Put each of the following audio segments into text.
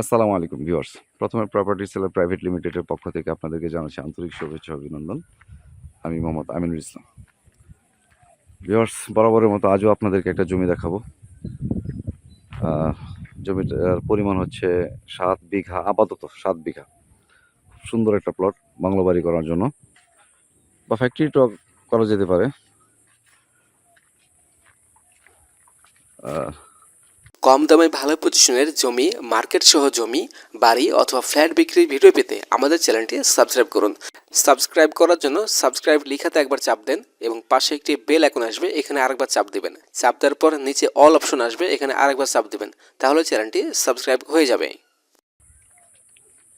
আসসালামু আলাইকুম ভিউয়ার্স প্রথমে প্রপার্টি সেলার প্রাইভেট লিমিটেডের পক্ষ থেকে আপনাদেরকে জানাচ্ছি আন্তরিক শুভেচ্ছা অভিনন্দন। আমি মোহাম্মদ আমিনুল ইসলাম। ভিউয়ার্স বরাবরের মতো আজও আপনাদেরকে একটা জমি দেখাবো। জমিটার পরিমাণ হচ্ছে সাত বিঘা, আপাতত সাত বিঘা। খুব সুন্দর একটা প্লট বাংলো বাড়ি করার জন্য। বা ফ্যাক্টরি টক করা যেতে পারে। কম দামে ভালো পজিশনের জমি মার্কেট সহ জমি, বাড়ি অথবা ফ্ল্যাট বিক্রির ভিডিও পেতে আমাদের চ্যানেলটি সাবস্ক্রাইব করুন। সাবস্ক্রাইব করার জন্য সাবস্ক্রাইব লিখাতে একবার চাপ দেন এবং পাশে একটি বেল আইকন আসবে, এখানে আরেকবার চাপ দেবেন। চাপ দেওয়ার পর নিচে অল অপশন আসবে, এখানে আরেকবার চাপ দেবেন। তাহলে চ্যানেলটি সাবস্ক্রাইব হয়ে যাবে।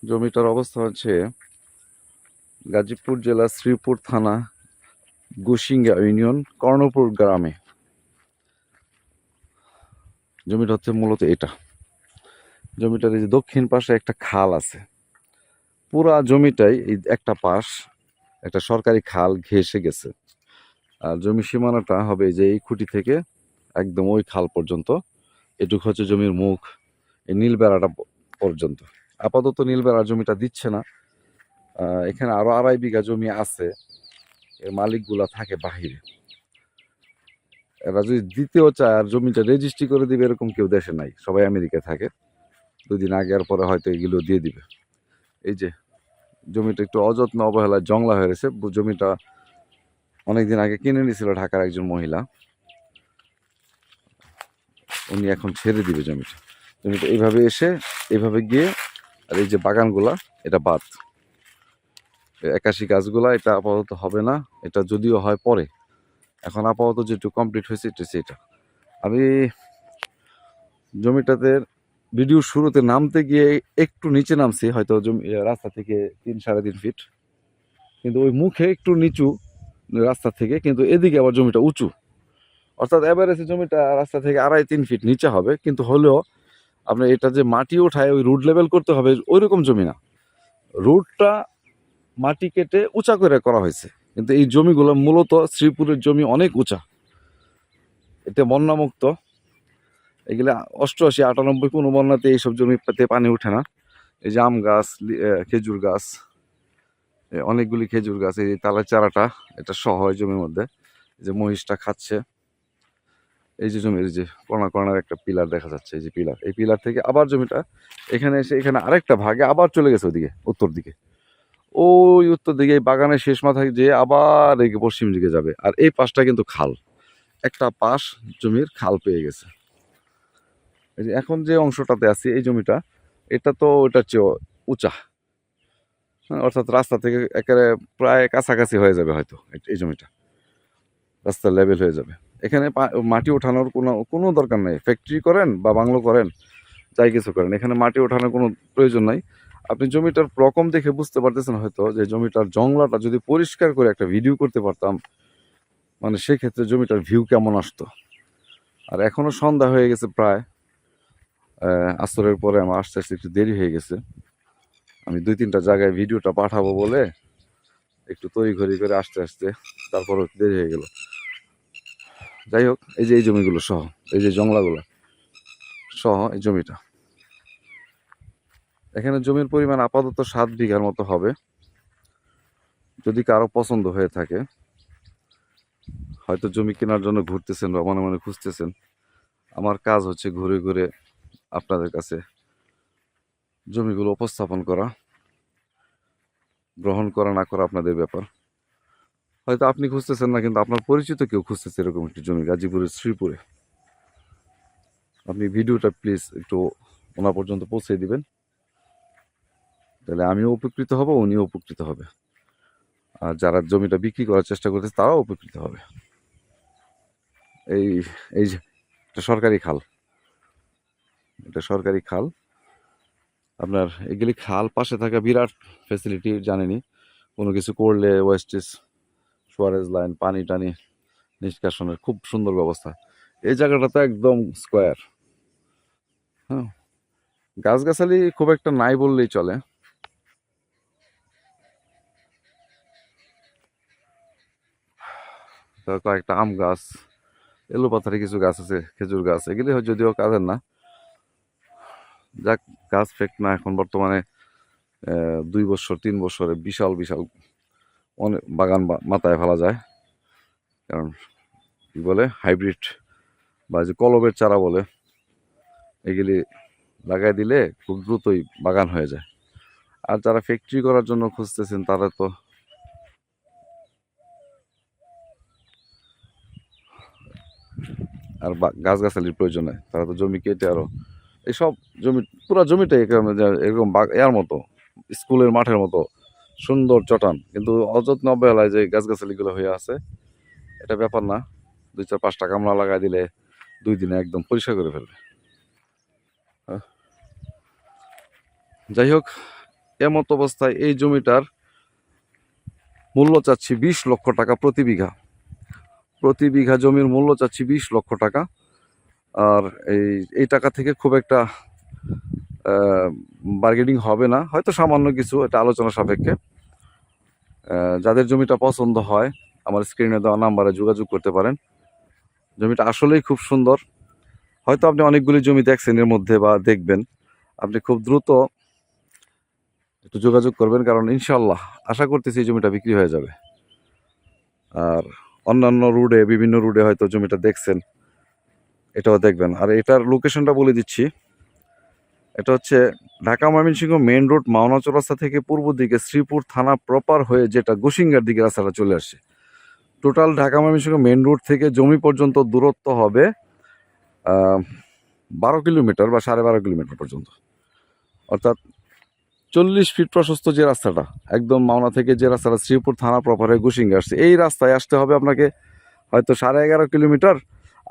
জমিটার অবস্থা হচ্ছে গাজীপুর জেলা শ্রীপুর থানা, গুসিঙ্গা ইউনিয়ন, কর্ণপুর গ্রামে। জমিটা হচ্ছে মূলত এটা। জমিটার এই যে দক্ষিণ পাশে একটা খাল আছে। পুরা জমিটাই এই একটা পাশ, একটা সরকারি খাল ঘেঁষে গেছে। আর জমি সীমানাটা হবে যে এই খুঁটি থেকে একদম ওই খাল পর্যন্ত। এটুকু হচ্ছে জমির মুখ, এই নীল বেড়াটা পর্যন্ত। আপাতত নীল নীলবেড়া জমিটা দিচ্ছে না। এখানে আরও আড়াই বিঘা জমি আছে। এর মালিকগুলা থাকে বাহিরে। এরা যদি দিতেও চায় আর জমিটা রেজিস্ট্রি করে দিবে, এরকম কেউ দেশে নাই। সবাই আমেরিকায় থাকে। দুদিন আগে আর পরে হয়তো এগুলো দিয়ে দিবে। এই যে, জমিটা একটু অযত্ন, অবহেলায় জংলা হয়ে গেছে। জমিটা অনেকদিন আগে কিনে নিয়েছিল ঢাকার একজন মহিলা। উনি এখন ছেড়ে দিবে জমিটা। জমিটা এইভাবে এসে, এইভাবে গিয়ে, আর এই যে বাগানগুলা, এটা বাদ। একাশি গাছগুলা, এটা আপাতত হবে না। এটা যদিও হয় পরে। এখন আপাতত যেটু কমপ্লিট হয়েছে, এটা সেটা। আমি জমিটাতে ভিডিও শুরুতে নামতে গিয়ে একটু নিচে নামছি, হয়তো জমি রাস্তা থেকে তিন, সাড়ে তিন ফিট কিন্তু ওই মুখে একটু নিচু রাস্তা থেকে, কিন্তু এদিকে আবার জমিটা উঁচু। অর্থাৎ এভারেজে জমিটা রাস্তা থেকে আড়াই, তিন ফিট নিচে হবে, কিন্তু হলেও আপনার এটা যে মাটি ওঠায় ওই রুট লেভেল করতে হবে ওই রকম জমি না। রুটটা মাটি কেটে উঁচা করে করা হয়েছে। কিন্তু এই জমিগুলো মূলত শ্রীপুরের জমি অনেক উঁচা। এতে বন্যামুক্ত। এগুলো অষ্টআশি, আটানব্বই কোনো বন্যাতে এইসব জমিতে পানি ওঠে না। এই যে আম গাছ খেজুর গাছ অনেকগুলি খেজুর গাছ, এই তালের চারাটা, এটা সহ জমির মধ্যে। যে মহিষটা খাচ্ছে। এই যে জমির যে কর্নার কর্নার একটা পিলার দেখা যাচ্ছে, এই যে পিলার। এই পিলার থেকে আবার জমিটা এখানে এসে এখানে আরেকটা ভাগে আবার চলে গেছে ওদিকে, উত্তর দিকে। ওই উত্তর দিকে বাগানের শেষ মাথায় যে আবার এই পশ্চিম দিকে যাবে। আর এই পাশটা কিন্তু খাল। একটা পাশ জমির খাল পেয়ে গেছে। এখন যে অংশটাতে আছি এই জমিটা এটা তো ওটার চেয়ে উঁচা। হ্যাঁ, অর্থাৎ রাস্তা থেকে একেবারে প্রায় কাছাকাছি হয়ে যাবে হয়তো এই- জমিটা। রাস্তার লেভেল হয়ে যাবে। এখানে মাটি ওঠানোর কোনো কোনো দরকার নেই। ফ্যাক্টরি করেন বা বাংলো করেন যাই কিছু করেন। এখানে মাটি ওঠানোর কোনো প্রয়োজন নাই। আপনি জমিটার রকম দেখে বুঝতে পারতেছেন হয়তো যে জমিটার জংলাটা যদি পরিষ্কার করে একটা ভিডিও করতে পারতাম মানে সেক্ষেত্রে জমিটার ভিউ কেমন আসতো? আর এখনও সন্ধ্যা হয়ে গেছে প্রায় আসরের পরে আমার আস্তে আস্তে একটু দেরি হয়ে গেছে। আমি দুই তিনটা জায়গায় ভিডিওটা পাঠাবো বলে একটু তৈরি ঘড়ি করে আসতে আসতে তারপর দেরি হয়ে গেল। যাই হোক, এই যে এই জমিগুলো সহ, এই যে জংলাগুলো সহ এই জমিটা। এখানে জমির পরিমাণ আপাতত সাত বিঘার মতো হবে। যদি কারও পছন্দ হয়ে থাকে, হয়তো জমি কেনার জন্য ঘুরতেছেন বা মনে মনে খুঁজতেছেন, আমার কাজ হচ্ছে ঘুরে ঘুরে আপনাদের কাছে জমিগুলো উপস্থাপন করা, গ্রহণ করা না করা আপনাদের ব্যাপার। হয়তো আপনি খুঁজতেছেন না, কিন্তু আপনার পরিচিত কেউ খুঁজতেছে এরকম একটি জমি, গাজীপুরের শ্রীপুরে। আপনি ভিডিওটা প্লিজ একটু ওনার পর্যন্ত পৌঁছে দিবেন। তাহলে আমিও উপকৃত হব, উনিও উপকৃত হবে। আর যারা জমিটা বিক্রি করার চেষ্টা করতেছে, তারাও উপকৃত হবে। এই এই যে, এটা সরকারি খাল। এটা সরকারি খাল। আপনার এগুলি খাল পাশে থাকা বিরাট ফেসিলিটি জানেনি কোনো কিছু করলে ওয়েস্টেজ সুয়ারেজ লাইন পানি টানি নিষ্কাশনের খুব সুন্দর ব্যবস্থা। এই জায়গাটা তো একদম স্কোয়ার হ্যাঁ। গাছগাছালি খুব একটা নাই বললেই চলে। কয়েকটা আম গাছ, এলো পাথারে কিছু গাছ আছে, খেজুর গাছ, এগুলি যদিও কাজের না। যাক, গাছ ফেক না, এখন বর্তমানে দুই বছর, তিন বছরে বিশাল বিশাল অনেক বাগান মাথায় ফেলা যায়। কারণ, কি বলে, হাইব্রিড বা যে কলবের চারা বলে, এগুলি লাগাই দিলে খুব দ্রুতই বাগান হয়ে যায়। আর যারা ফ্যাক্টরি করার জন্য খুঁজতেছেন, তারা তো আর গাছগাছালির প্রয়োজন। তারা তো জমি কেটে আরও এইসব জমি পুরো জমিটাই এরকম এর মতো, স্কুলের মাঠের মতো, সুন্দর চটান। কিন্তু অযত্ন অবহেলায় যে গাছগাছালিগুলো হয়ে আছে, এটা ব্যাপার না। দুই চার পাঁচটা কামলা লাগাই দিলে দুই দিনে একদম পরিষ্কার করে ফেলবে। যাই হোক, এমত অবস্থায় এই জমিটার মূল্য চাচ্ছি বিশ লক্ষ টাকা প্রতি বিঘা। প্রতি বিঘা জমির মূল্য চাচ্ছি বিশ লক্ষ টাকা। আর এই এই টাকা থেকে খুব একটা বার্গেনিং হবে না। হয়তো সামান্য কিছু, এটা আলোচনা সাপেক্ষে। যাদের জমিটা পছন্দ হয়, আমার স্ক্রিনে দেওয়া নাম্বারে যোগাযোগ করতে পারেন। জমিটা আসলেই খুব সুন্দর। হয়তো আপনি অনেকগুলি জমি দেখছেন এর মধ্যে বা দেখবেন। আপনি খুব দ্রুত একটু যোগাযোগ করবেন, কারণ ইনশাল্লাহ আশা করতেছি এই জমিটা বিক্রি হয়ে যাবে। আর অন্যান্য রুডে বিভিন্ন রুডে হয়তো জমিটা দেখছেন। এটাও দেখবেন। আর এটার লোকেশনটা বলে দিচ্ছি। এটা হচ্ছে ঢাকা ময়মনসিংহ মেইন রোড মাওনা চৌরাস্তা থেকে পূর্ব দিকে শ্রীপুর থানা প্রপার হয়ে যেটা গোসিঙ্গার দিকে রাস্তাটা চলে আসছে। Total Dhaka Mymensingh main road থেকে জমি পর্যন্ত দূরত্ব হবে বারো কিলোমিটার বা সাড়ে বারো কিলোমিটার পর্যন্ত। অর্থাৎ চল্লিশ ফিট প্রশস্ত যে রাস্তাটা, একদম মাওনা থেকে যে রাস্তাটা, শ্রীপুর থানা প্রপার গুসিঙ্গে আসছে। এই রাস্তায় আসতে হবে আপনাকে হয়তো সাড়ে এগারো কিলোমিটার,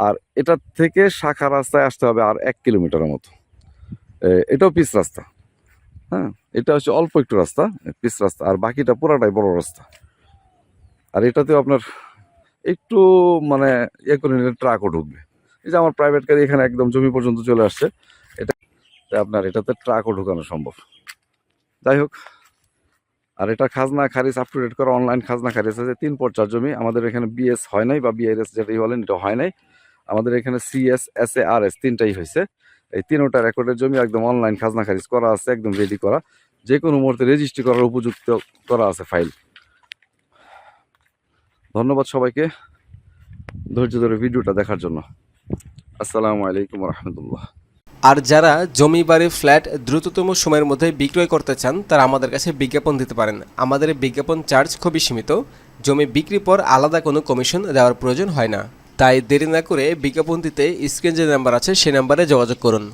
আর এটা থেকে শাখা রাস্তায় আসতে হবে আর এক কিলোমিটারের মতো। এটাও পিচ রাস্তা। হ্যাঁ এটা হচ্ছে অল্প একটু রাস্তা পিচ রাস্তা, আর বাকিটা পুরাটাই বড় রাস্তা। আর এটাতেও আপনার একটু মানে ইয়ে করে নিলে ট্রাকও ঢুকবে। এই যে আমার প্রাইভেট গাড়ি এখানে একদম জমি পর্যন্ত চলে আসছে, এটা আপনার এটাতে ট্রাকও ঢুকানো সম্ভব। যাই হোক, আর এটা খাজনা খারিজ আপ টু ডেট করা অনলাইন খাজনা খারিজ আছে, তিন পর্চার জমি। আমাদের এখানে বিএস হয় নাই বা বিআরএস যেটাই বলেন, এটা হয় নাই। আমাদের এখানে CS S A R S তিনটাই হয়েছে। এই তিনোটা রেকর্ডের জমি একদম অনলাইন খাজনা খারিজ করা আছে, একদম রেডি করা। যে কোনো মুহূর্তে রেজিস্ট্রি করার উপযুক্ত করা আছে ফাইল ধন্যবাদ সবাইকে ধৈর্য ধরে ভিডিওটা দেখার জন্য। আসসালামু আলাইকুম রহমতুল্লাহ। আর যারা জমি বাড়ি ফ্ল্যাট দ্রুততম সময়ের মধ্যে বিক্রয় করতে চান, তারা আমাদের কাছে বিজ্ঞাপন দিতে পারেন। আমাদের বিজ্ঞাপন চার্জ খুবই সীমিত। জমি বিক্রির পর আলাদা কোনো কমিশন দেওয়ার প্রয়োজন হয় না। তাই দেরি না করে বিজ্ঞাপন দিতে স্ক্রিন যে নাম্বার আছে, সেই নাম্বারে যোগাযোগ করুন।